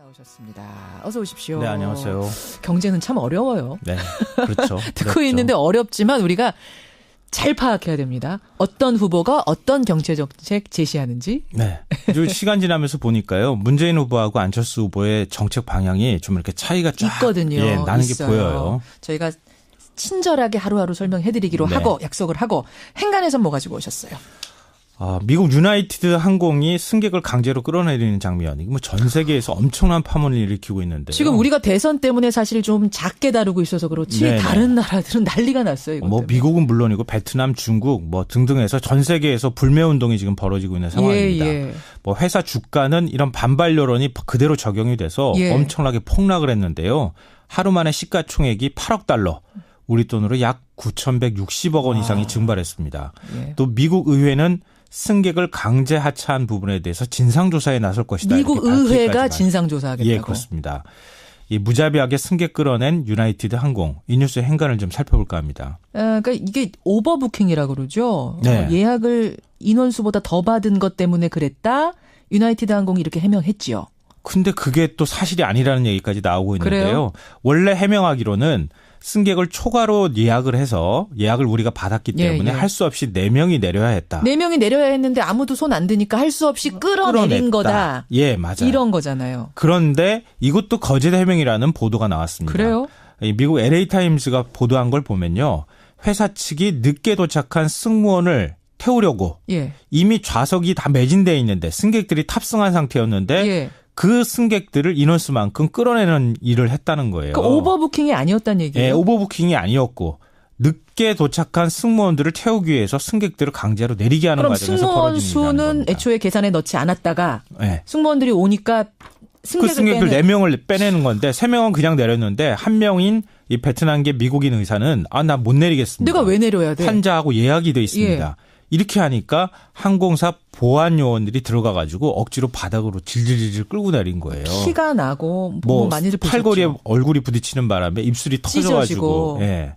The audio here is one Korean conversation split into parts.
나오셨습니다. 어서 오십시오. 네, 안녕하세요. 경제는 참 어려워요. 네, 그렇죠. 듣고 어렵죠. 있는데 어렵지만 우리가 잘 파악해야 됩니다. 어떤 후보가 어떤 경제 정책 제시하는지. 네. 시간 지나면서 보니까요. 문재인 후보하고 안철수 후보의 정책 방향이 좀 이렇게 차이가 쫙 있거든요. 예, 나는 있어요. 게 보여요. 저희가 친절하게 하루하루 설명해드리기로 네. 하고 약속을 하고 행간에서 뭐 가지고 오셨어요? 아, 미국 유나이티드 항공이 승객을 강제로 끌어내리는 장면. 이거 뭐 전 세계에서 엄청난 파문을 일으키고 있는데요. 지금 우리가 대선 때문에 사실 좀 작게 다루고 있어서 그렇지 네네. 다른 나라들은 난리가 났어요. 뭐 때문에. 미국은 물론이고 베트남, 중국 뭐 등등해서 전 세계에서 불매 운동이 지금 벌어지고 있는 상황입니다. 예, 예. 뭐 회사 주가는 이런 반발 여론이 그대로 적용이 돼서 예. 엄청나게 폭락을 했는데요. 하루 만에 시가총액이 8억 달러, 우리 돈으로 약 9,160억 원 이상이 증발했습니다. 예. 또 미국 의회는 승객을 강제 하차한 부분에 대해서 진상조사에 나설 것이다. 미국 의회가 말- 진상조사하겠다고. 예, 그렇습니다. 이 무자비하게 승객 끌어낸 유나이티드 항공 이 뉴스의 행간을 좀 살펴볼까 합니다. 아, 그러니까 이게 오버부킹이라고 그러죠. 네. 어, 예약을 인원수보다 더 받은 것 때문에 그랬다. 유나이티드 항공이 이렇게 해명했지요. 근데 그게 또 사실이 아니라는 얘기까지 나오고 있는데요. 그래요? 원래 해명하기로는 승객을 초과로 예약을 해서 예약을 우리가 받았기 예, 때문에 예. 할수 없이 네명이 내려야 했다. 네 명이 내려야 했는데 아무도 손 안 드니까 할 수 없이 끌어내린 끌어냈다. 거다. 예, 맞아요. 이런 거잖아요. 그런데 이것도 거짓 해명이라는 보도가 나왔습니다. 그래요? 이 미국 LA 타임스가 보도한 걸 보면요. 회사 측이 늦게 도착한 승무원을 태우려고 예. 이미 좌석이 다 매진돼 있는데 승객들이 탑승한 상태였는데 예. 그 승객들을 인원수만큼 끌어내는 일을 했다는 거예요. 그 오버부킹이 아니었다는 얘기예요. 예, 오버부킹이 아니었고 늦게 도착한 승무원들을 태우기 위해서 승객들을 강제로 내리게 하는 과정에서 승무원 벌어진 일이라는 수는 겁니다. 애초에 계산에 넣지 않았다가 예. 승무원들이 오니까 그 승객을 승객들 빼는 4명을 빼내는 건데 3명은 그냥 내렸는데 한 명인 이 베트남계 미국인 의사는 아 나 못 내리겠습니다. 내가 왜 내려야 돼? 환자하고 예약이 돼 있습니다. 예. 이렇게 하니까 항공사 보안 요원들이 들어가 가지고 억지로 바닥으로 질질질질 끌고 내린 거예요. 피가 나고 뭐, 뭐 많이들 팔걸이에 보셨죠. 얼굴이 부딪히는 바람에 입술이 찢어지고. 터져 가지고 예.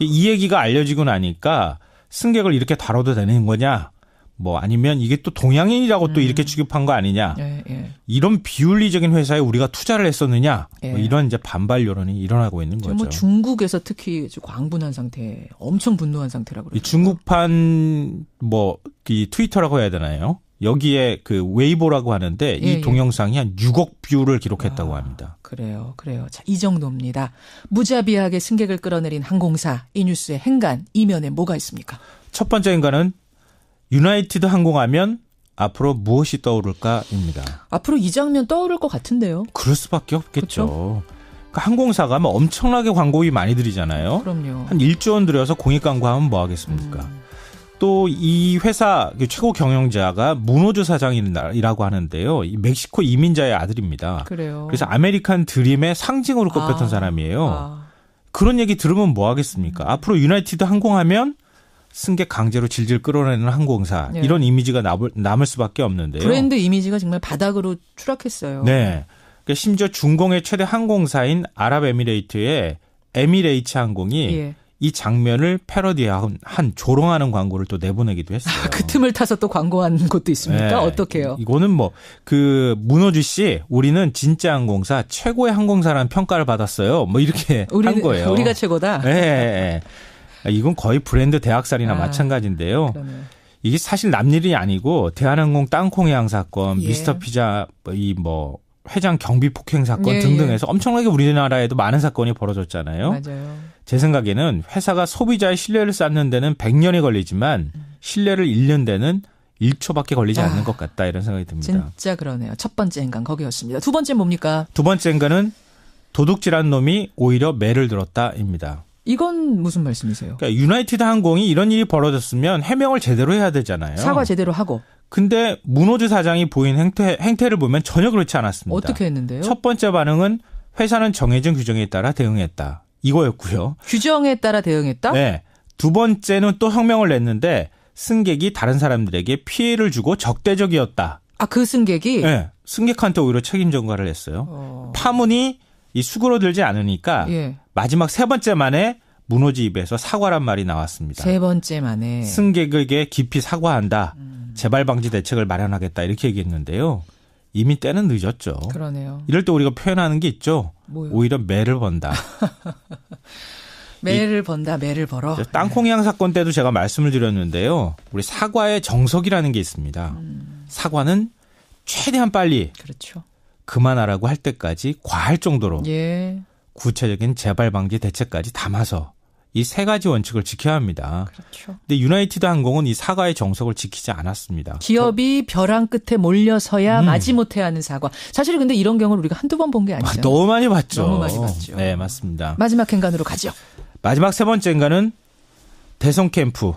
이 얘기가 알려지고 나니까 승객을 이렇게 다뤄도 되는 거냐? 뭐 아니면 이게 또 동양인이라고 또 이렇게 취급한 거 아니냐? 예, 예. 이런 비윤리적인 회사에 우리가 투자를 했었느냐? 예. 뭐 이런 이제 반발 여론이 일어나고 있는 지금 거죠. 뭐 중국에서 특히 광분한 상태, 엄청 분노한 상태라고 이 그러죠. 중국판 뭐 이 트위터라고 해야 되나요? 여기에 그 웨이보라고 하는데 예, 이 예. 동영상이 한 6억 뷰를 기록했다고 아. 합니다. 그래요, 그래요. 자, 이 정도입니다. 무자비하게 승객을 끌어내린 항공사 이 뉴스의 행간 이면에 뭐가 있습니까? 첫 번째 인간은 유나이티드 항공하면 앞으로 무엇이 떠오를까입니다. 앞으로 이 장면 떠오를 것 같은데요. 그럴 수밖에 없겠죠. 그러니까 항공사가 뭐 엄청나게 광고비 많이 들이잖아요. 그럼요. 한 1조 원 들여서 공익 광고하면 뭐 하겠습니까? 음. 또이 회사 그 최고 경영자가 문호주 사장이라고 하는데요. 이 멕시코 이민자의 아들입니다. 그래요. 그래서 아메리칸 드림의 상징으로 꼽혔던 아. 사람이에요. 아, 그런 얘기 들으면 뭐 하겠습니까? 앞으로 유나이티드 항공하면 승객 강제로 질질 끌어내는 항공사 네. 이런 이미지가 남을, 남을 수밖에 없는데요. 브랜드 이미지가 정말 바닥으로 추락했어요. 네. 그러니까 심지어 중공의 최대 항공사인 아랍에미레이트의 에미레이츠 항공이 예. 이 장면을 패러디한 한 조롱하는 광고를 또 내보내기도 했어요. 그 틈을 타서 또 광고한 곳도 있습니까? 네. 어떻게요? 이거는 뭐 그 문호주 씨 우리는 진짜 항공사 최고의 항공사라는 평가를 받았어요. 뭐 이렇게 한 거예요. 우리가 최고다. 예. 이건 거의 브랜드 대학살이나 아, 마찬가지인데요. 그러네. 이게 사실 남일이 아니고 대한항공 땅콩 해양 사건, 예. 미스터 피자 이뭐 회장 경비 폭행 사건 예, 등등해서 엄청나게 우리나라에도 많은 사건이 벌어졌잖아요. 맞아요. 제 생각에는 회사가 소비자의 신뢰를 쌓는 데는 100년이 걸리지만 신뢰를 잃는 데는 1초밖에 걸리지 아, 않는 것 같다 이런 생각이 듭니다. 진짜 그러네요. 첫 번째 인간 거기였습니다. 두 번째 뭡니까? 두 번째인가는 도둑질한 놈이 오히려 매를 들었다입니다. 이건 무슨 말씀이세요? 그러니까 유나이티드 항공이 이런 일이 벌어졌으면 해명을 제대로 해야 되잖아요. 사과 제대로 하고 근데 문호주 사장이 보인 행태, 행태를 보면 전혀 그렇지 않았습니다. 어떻게 했는데요? 첫 번째 반응은 회사는 정해진 규정에 따라 대응했다. 이거였고요. 규정에 따라 대응했다? 네. 두 번째는 또 성명을 냈는데 승객이 다른 사람들에게 피해를 주고 적대적이었다. 아, 그 승객이 네. 승객한테 오히려 책임 전가를 했어요. 어, 파문이 이 수그러들지 않으니까 예. 마지막 세 번째 만에 문호지 입에서 사과란 말이 나왔습니다. 세 번째 만에 승객에게 깊이 사과한다. 음. 재발 방지 대책을 마련하겠다. 이렇게 얘기했는데요. 이미 때는 늦었죠. 그러네요. 이럴 때 우리가 표현하는 게 있죠. 뭐요? 오히려 매를 번다. 매를 번다, 매를 벌어. 땅콩이양 사건 때도 제가 말씀을 드렸는데요. 우리 사과의 정석이라는 게 있습니다. 음. 사과는 최대한 빨리 그렇죠. 그만하라고 할 때까지 과할 정도로 예, 구체적인 재발 방지 대책까지 담아서 이 세 가지 원칙을 지켜야 합니다. 그렇죠. 근데 유나이티드 항공은 이 사과의 정석을 지키지 않았습니다. 기업이 벼랑 끝에 몰려서야 음. 마지못해 하는 사과. 사실 근데 이런 경우를 우리가 한두 번 본 게 아, 아니죠. 너무 많이 봤죠. 너무 많이 봤죠. 네, 맞습니다. 마지막 행간으로 가죠. 마지막 세 번째인가는 대선 캠프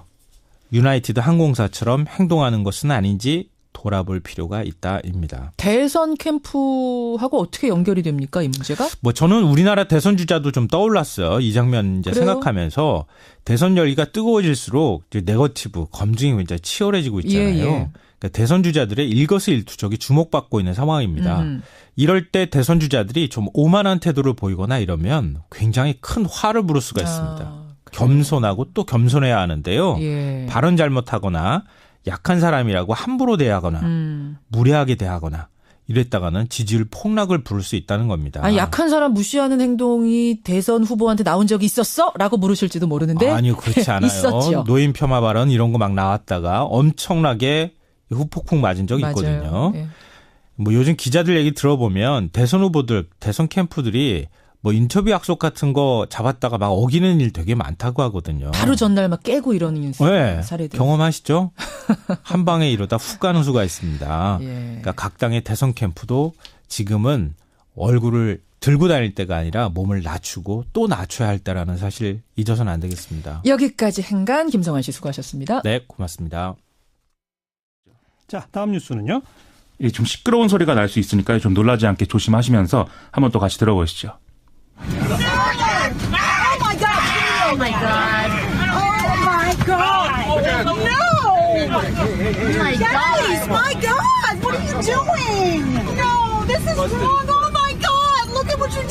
유나이티드 항공사처럼 행동하는 것은 아닌지 돌아볼 필요가 있다입니다. 대선 캠프하고 어떻게 연결이 됩니까, 이 문제가? 뭐 저는 우리나라 대선 주자도 좀 떠올랐어요. 이 장면 이제 그래요? 생각하면서 대선 열기가 뜨거워질수록 이제 네거티브 검증이 굉장히 치열해지고 있잖아요. 예, 예. 그러니까 대선 주자들의 일거수일투족이 주목받고 있는 상황입니다. 음. 이럴 때 대선 주자들이 좀 오만한 태도를 보이거나 이러면 굉장히 큰 화를 부를 수가 있습니다. 아. 겸손하고 또 겸손해야 하는데요. 예. 발언 잘못하거나 약한 사람이라고 함부로 대하거나 음. 무례하게 대하거나 이랬다가는 지지율 폭락을 부를 수 있다는 겁니다. 아니 약한 사람 무시하는 행동이 대선 후보한테 나온 적이 있었어? 라고 물으실지도 모르는데 아니요, 그렇지 않아요. 있었죠. 노인 폄하 발언 이런 거 막 나왔다가 엄청나게 후폭풍 맞은 적이. 있거든요. 예. 뭐 요즘 기자들 얘기 들어보면 대선 후보들, 대선 캠프들이 뭐 인터뷰 약속 같은 거 잡았다가 막 어기는 일 되게 많다고 하거든요. 바로 전날 막 깨고 이러는 네, 사례들. 경험하시죠? 한 방에 이러다 훅 가는 수가 있습니다. 예. 그러니까 각 당의 대선 캠프도 지금은 얼굴을 들고 다닐 때가 아니라 몸을 낮추고 또 낮춰야 할 때라는 사실 잊어서는 안 되겠습니다. 여기까지 행간 김성환 씨 수고하셨습니다. 네, 고맙습니다. 자, 다음 뉴스는요. 예, 좀 시끄러운 소리가 날 수 있으니까 좀 놀라지 않게 조심하시면서 한번 또 같이 들어보시죠. God. Oh my god. No. My Guys, my god. What are you doing? No, this is wrong.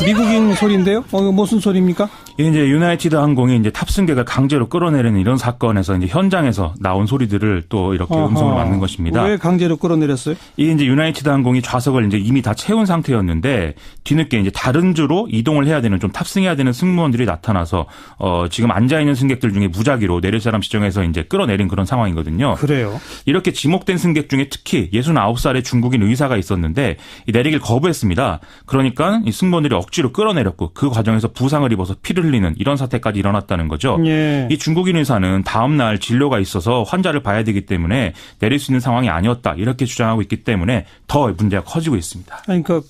미국인 소리인데요. 어, 이거 무슨 소리입니까? 이게 이제 유나이티드 항공이 이제 탑승객을 강제로 끌어내리는 이런 사건에서 이제 현장에서 나온 소리들을 또 이렇게 음성으로 어허. 만든 것입니다. 왜 강제로 끌어내렸어요? 이게 이제 유나이티드 항공이 좌석을 이제 이미 다 채운 상태였는데 뒤늦게 이제 다른 주로 이동을 해야 되는 좀 탑승해야 되는 승무원들이 나타나서 어 지금 앉아 있는 승객들 중에 무작위로 내릴 사람 지정해서 이제 끌어내린 그런 상황이거든요. 그래요. 이렇게 지목된 승객 중에 특히 69살의 중국인 의사가 있었는데 이 내리길 거부했습니다. 그러니까 이 승무원들이 억지로 끌어내렸고 그 과정에서 부상을 입어서 피를 흘리는 이런 사태까지 일어났다는 거죠. 예. 이 중국인 의사는 다음 날 진료가 있어서 환자를 봐야 되기 때문에 내릴 수 있는 상황이 아니었다 이렇게 주장하고 있기 때문에 더 문제가 커지고 있습니다. 그러니까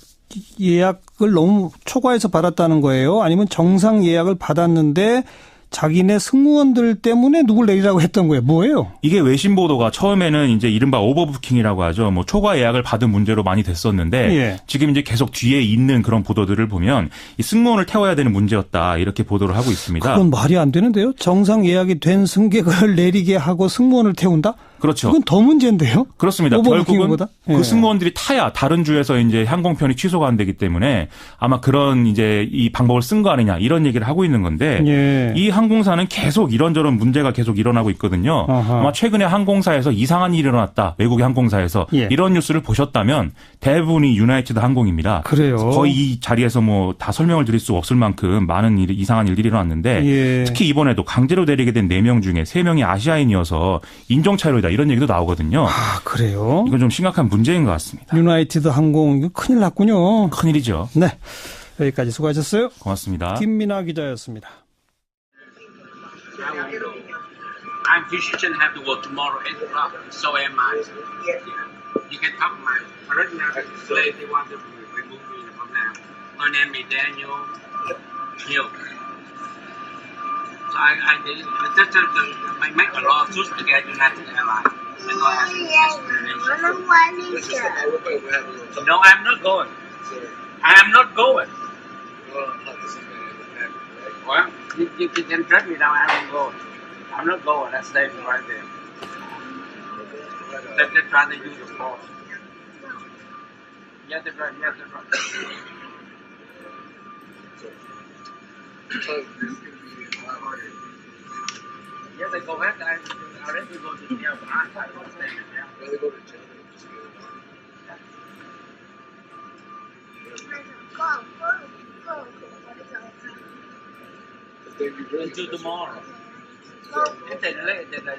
예약을 너무 초과해서 받았다는 거예요? 아니면 정상 예약을 받았는데 자기네 승무원들 때문에 누굴 내리라고 했던 거예요? 뭐예요? 이게 외신 보도가 처음에는 이제 이른바 오버부킹이라고 하죠. 뭐 초과 예약을 받은 문제로 많이 됐었는데 예. 지금 이제 계속 뒤에 있는 그런 보도들을 보면 이 승무원을 태워야 되는 문제였다 이렇게 보도를 하고 있습니다. 그건 말이 안 되는데요. 정상 예약이 된 승객을 내리게 하고 승무원을 태운다? 그렇죠. 그건 더 문제인데요. 그렇습니다. 결국은? 예. 그 승무원들이 타야 다른 주에서 이제 항공편이 취소가 안 되기 때문에 아마 그런 이제 이 방법을 쓴 거 아니냐 이런 얘기를 하고 있는 건데 예. 이 항공사는 계속 이런저런 문제가 계속 일어나고 있거든요. 아하. 아마 최근에 항공사에서 이상한 일이 일어났다. 외국의 항공사에서 예. 이런 뉴스를 보셨다면 대부분이 유나이티드 항공입니다. 그래요. 거의 이 자리에서 뭐 다 설명을 드릴 수 없을 만큼 많은 일, 이상한 일들이 일어났는데 예. 특히 이번에도 강제로 내리게 된 4명 중에 3명이 아시아인이어서 인종 차별이다 이런 얘기도 나오거든요. 아, 그래요? 이건 좀 심각한 문제인 것 같습니다. 유나이티드 항공, 이거 큰일 났군요. 큰일이죠. 네. 여기까지 수고하셨어요. 고맙습니다. 김민아 기자였습니다. I'm physician have to work tomorrow eight o'clock. So am I. You can talk my original slave. They want to remove me from now. My name is Daniel Hill. So I, I did. I just have to I make a lawsuit to get United Airlines. And go ask explanation. No, I'm not going. I am not going. Well, you, you can track me down. I won't go. I'm not going. That's staying right there. They're, they're trying to use the force. Yeah, they're right. Yeah, they're right. I'm going go to I to go to until tomorrow. It's a delay, the, the,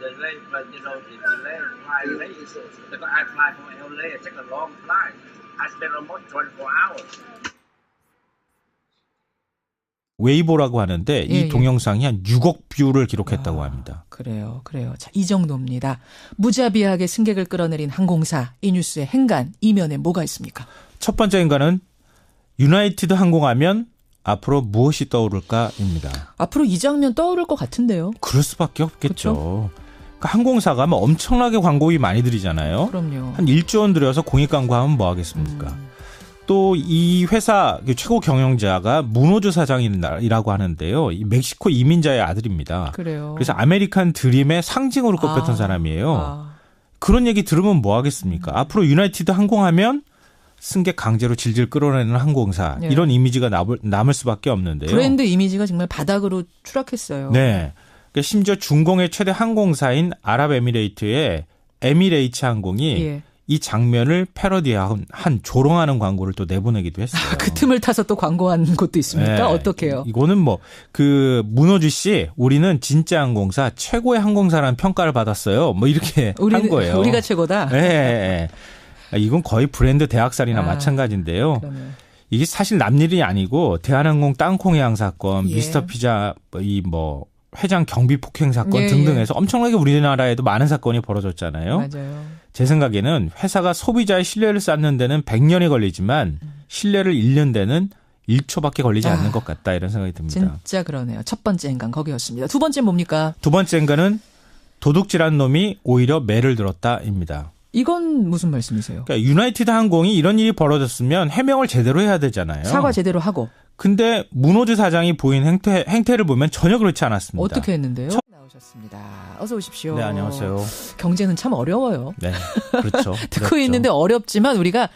delay, but you know, the delay, fly late. Because I fly from LA, take a long flight. I spend almost 24 hours. 웨이보라고 하는데 예, 예. 이 동영상이 한 6억 뷰를 기록했다고 아, 합니다. 그래요, 그래요. 자, 이 정도입니다. 무자비하게 승객을 끌어내린 항공사 이 뉴스의 행간 이면에 뭐가 있습니까? 첫 번째 인간은 유나이티드 항공하면 앞으로 무엇이 떠오를까입니다. 앞으로 이 장면 떠오를 것 같은데요. 그럴 수밖에 없겠죠. 그러니까 항공사가 뭐 엄청나게 광고비 많이 들이잖아요. 그럼요. 한 1조 원 들여서 공익 광고하면 뭐 하겠습니까? 음. 또 이 회사 그 최고 경영자가 문호주 사장이라고 하는데요. 이 멕시코 이민자의 아들입니다. 그래요. 그래서 아메리칸 드림의 상징으로 꼽혔던 아, 사람이에요. 아, 그런 얘기 들으면 뭐 하겠습니까? 앞으로 유나이티드 항공하면 승객 강제로 질질 끌어내는 항공사 네. 이런 이미지가 남을, 남을 수밖에 없는데요. 브랜드 이미지가 정말 바닥으로 추락했어요. 네. 그러니까 심지어 중공의 최대 항공사인 아랍에미레이트의 에미레이츠 항공이 예. 이 장면을 패러디한 한 조롱하는 광고를 또 내보내기도 했어요. 그 틈을 타서 또 광고한 곳도 있습니까? 네. 어떻게요? 이거는 뭐 그 문호주 씨 우리는 진짜 항공사 최고의 항공사라는 평가를 받았어요. 뭐 이렇게 한 거예요. 우리가 최고다. 예. 이건 거의 브랜드 대학살이나 아, 마찬가지인데요. 그러면 이게 사실 남일이 아니고 대한항공 땅콩 해양 사건, 예. 미스터 피자 이 뭐 회장 경비 폭행 사건 예, 등등해서 엄청나게 우리나라에도 많은 사건이 벌어졌잖아요. 맞아요. 제 생각에는 회사가 소비자의 신뢰를 쌓는 데는 100년이 걸리지만 신뢰를 잃는 데는 1초밖에 걸리지 아, 않는 것 같다 이런 생각이 듭니다. 진짜 그러네요. 첫 번째 인간 거기였습니다. 두 번째 뭡니까? 두 번째인가는 도둑질한 놈이 오히려 매를 들었다입니다. 이건 무슨 말씀이세요? 그러니까 유나이티드 항공이 이런 일이 벌어졌으면 해명을 제대로 해야 되잖아요. 사과 제대로 하고 근데 문호주 사장이 보인 행태, 행태를 보면 전혀 그렇지 않았습니다. 어떻게 했는데요? 나오셨습니다. 어서 오십시오. 네, 안녕하세요. 경제는 참 어려워요. 네, 그렇죠. 듣고 그렇죠. 있는데 어렵지만 우리가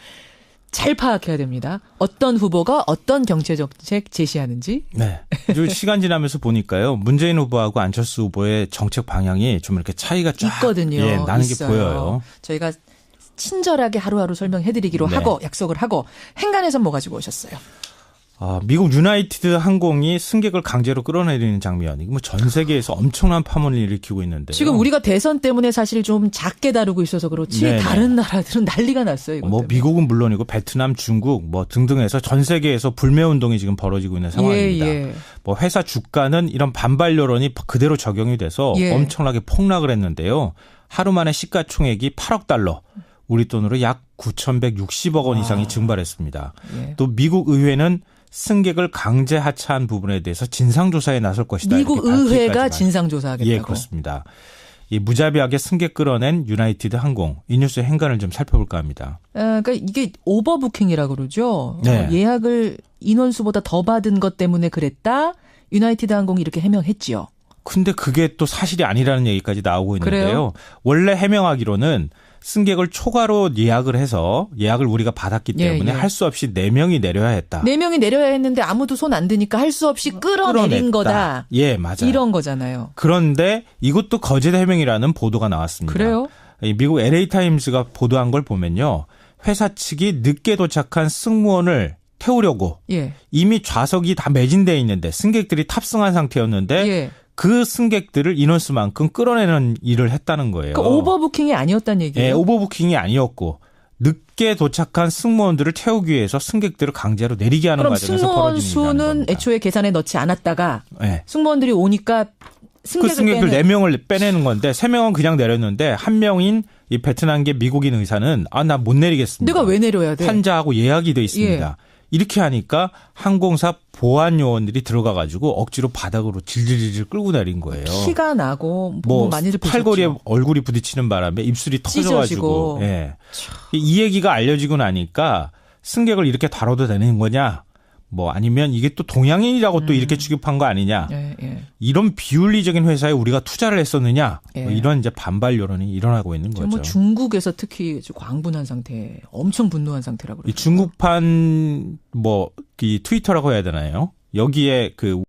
잘 파악해야 됩니다. 어떤 후보가 어떤 경제 정책 제시하는지. 네. 좀 시간 지나면서 보니까요. 문재인 후보하고 안철수 후보의 정책 방향이 좀 이렇게 차이가 쫙 있거든요. 예, 나는 있어요. 게 보여요. 저희가 친절하게 하루하루 설명해드리기로 네. 하고 약속을 하고 행간에서 뭐 가지고 오셨어요? 아, 미국 유나이티드 항공이 승객을 강제로 끌어내리는 장면. 이거 뭐 전 세계에서 엄청난 파문을 일으키고 있는데요. 지금 우리가 대선 때문에 사실 좀 작게 다루고 있어서 그렇지 네네. 다른 나라들은 난리가 났어요. 뭐 때문에. 미국은 물론이고 베트남, 중국 뭐 등등해서 전 세계에서 불매 운동이 지금 벌어지고 있는 상황입니다. 예, 예. 뭐 회사 주가는 이런 반발 여론이 그대로 적용이 돼서 예. 엄청나게 폭락을 했는데요. 하루 만에 시가총액이 8억 달러, 우리 돈으로 약 9,160억 원 이상이 증발했습니다. 예. 또 미국 의회는 승객을 강제 하차한 부분에 대해서 진상 조사에 나설 것이다. 미국 의회가 밝히기까지만. 진상 조사하겠다고. 예, 그렇습니다. 이 무자비하게 승객 끌어낸 유나이티드 항공 이 뉴스의 행간을 좀 살펴볼까 합니다. 아, 그러니까 이게 오버부킹이라고 그러죠. 네. 어, 예약을 인원수보다 더 받은 것 때문에 그랬다. 유나이티드 항공이 이렇게 해명했지요. 근데 그게 또 사실이 아니라는 얘기까지 나오고 있는데요. 그래요? 원래 해명하기로는 승객을 초과로 예약을 해서 예약을 우리가 받았기 예, 때문에 예. 할수 없이 네명이 내려야 했다. 네 명이 내려야 했는데 아무도 손 안 드니까 할 수 없이 끌어내린 끌어냈다. 거다. 예, 맞아요. 이런 거잖아요. 그런데 이것도 거짓 해명이라는 보도가 나왔습니다. 그래요? 이 미국 LA 타임스가 보도한 걸 보면요. 회사 측이 늦게 도착한 승무원을 태우려고 예. 이미 좌석이 다 매진돼 있는데 승객들이 탑승한 상태였는데 예. 그 승객들을 인원수만큼 끌어내는 일을 했다는 거예요. 그 오버부킹이 아니었다는 얘기예요. 예, 오버부킹이 아니었고 늦게 도착한 승무원들을 태우기 위해서 승객들을 강제로 내리게 하는 과정에서 승무원 벌어진 일이라는 수는. 애초에 계산에 넣지 않았다가 예. 승무원들이 오니까 그 승객을 승객들 빼내- 네 명을 빼내는 건데 세 명은 그냥 내렸는데 한 명인 이 베트남계 미국인 의사는 아 나 못 내리겠습니다. 내가 왜 내려야 돼? 환자하고 예약이 돼 있습니다. 예. 이렇게 하니까 항공사 보안 요원들이 들어가 가지고 억지로 바닥으로 질질질질 끌고 내린 거예요. 피가 나고 뭐, 뭐 많이들 팔걸이에 보셨죠. 얼굴이 부딪히는 바람에 입술이 찢어지고. 터져 가지고 예. 이 얘기가 알려지고 나니까 승객을 이렇게 다뤄도 되는 거냐? 뭐 아니면 이게 또 동양인이라고 또 이렇게 취급한 거 아니냐? 예, 예. 이런 비윤리적인 회사에 우리가 투자를 했었느냐? 뭐 예. 이런 이제 반발 여론이 일어나고 있는 지금 거죠. 뭐 중국에서 특히 광분한 상태, 엄청 분노한 상태라고 이 그러죠. 중국판 뭐 이 트위터라고 해야 되나요? 여기에 그